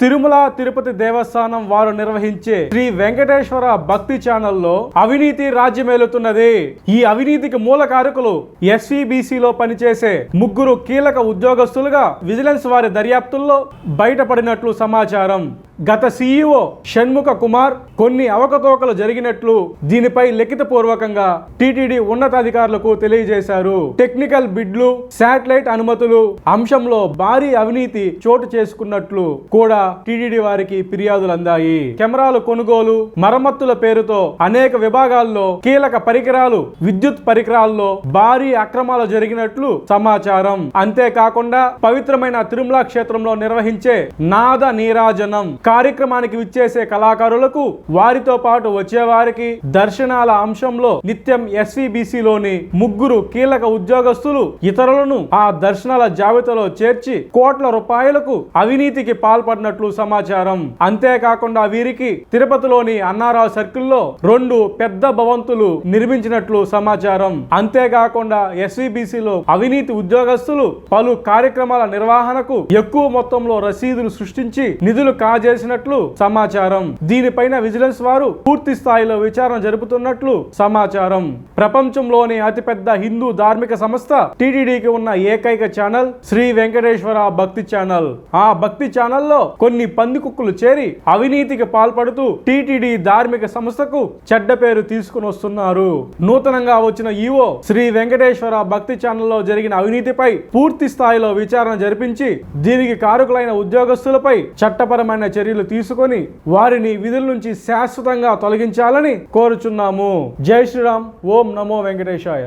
తిరుమల తిరుపతి దేవస్థానం వారు నిర్వహించే శ్రీ వెంకటేశ్వర భక్తి ఛానల్లో అవినీతి రాజ్యమేలుతున్నది. ఈ అవినీతికి మూల కారకులు SVBC పనిచేసే ముగ్గురు కీలక ఉద్యోగస్తులుగా విజిలెన్స్ వారి దర్యాప్తుల్లో బయటపడినట్లు సమాచారం. గత సీఈఓ షణ్ముఖ కుమార్ కొన్ని అవకతవకలు జరిగినట్లు దీనిపై లిఖితపూర్వకంగా టీటీడీ ఉన్నతాధికారులకు తెలియజేశారు. టెక్నికల్ బిడ్లు శాటిలైట్ అనుమతులు అంశంలో భారీ అవినీతి చోటు చేసుకున్నట్లు కూడా టీటీడీ వారికి ఫిర్యాదులు అందాయి. కెమెరాలు కొనుగోలు మరమ్మతుల పేరుతో అనేక విభాగాల్లో కీలక పరికరాలు విద్యుత్ పరికరాల్లో భారీ అక్రమాలు జరిగినట్లు సమాచారం. అంతేకాకుండా పవిత్రమైన తిరుమల క్షేత్రంలో నిర్వహించే నాద నీరాజనం కార్యక్రమానికి విచ్చేసే కళాకారులకు వారితో పాటు వచ్చేవారికి దర్శనాల అంశంలో నిత్యం SVBC లోని ముగ్గురు కీలక ఉద్యోగస్తులు ఇతరులను ఆ దర్శనాల జాబితాలో చేర్చి కోట్ల రూపాయలకు అవినీతికి పాల్పడినట్లు సమాచారం. అంతేకాకుండా వీరికి తిరుపతిలోని అన్నారావు సర్కిల్లో రెండు పెద్ద భవంతులు నిర్మించినట్లు సమాచారం. అంతేకాకుండా SVBC లో అవినీతి ఉద్యోగస్తులు పలు కార్యక్రమాల నిర్వహణకు ఎక్కువ మొత్తంలో రసీదులు సృష్టించి నిధులు చేసినట్లు సమాచారం. దీనిపైన విజిలెన్స్ వారు పూర్తి స్థాయిలో విచారణ జరుపుతున్నట్లు సమాచారం. ప్రపంచంలోని అతిపెద్ద హిందూ ధార్మిక సంస్థ టీటీడీకి ఉన్న ఏకైక ఛానల్ శ్రీ వెంకటేశ్వర భక్తి ఛానల్. ఆ భక్తి ఛానల్లో కొన్ని పందికుక్కులు చేరి అవినీతికి పాల్పడుతూ టీటీడీ ధార్మిక సంస్థకు చెడ్డ పేరు తీసుకుని వస్తున్నారు. నూతనంగా వచ్చిన ఈవో శ్రీ వెంకటేశ్వర భక్తి ఛానల్లో జరిగిన అవినీతిపై పూర్తి స్థాయిలో విచారణ జరిపించి దీనికి కారకులైన ఉద్యోగస్తులపై చట్టపరమైన చర్య చర్యలు తీసుకొని వారిని విధుల నుంచి శాశ్వతంగా తొలగించాలని కోరుచున్నాము. జై శ్రీరామ్. ఓం నమో వెంకటేశాయ.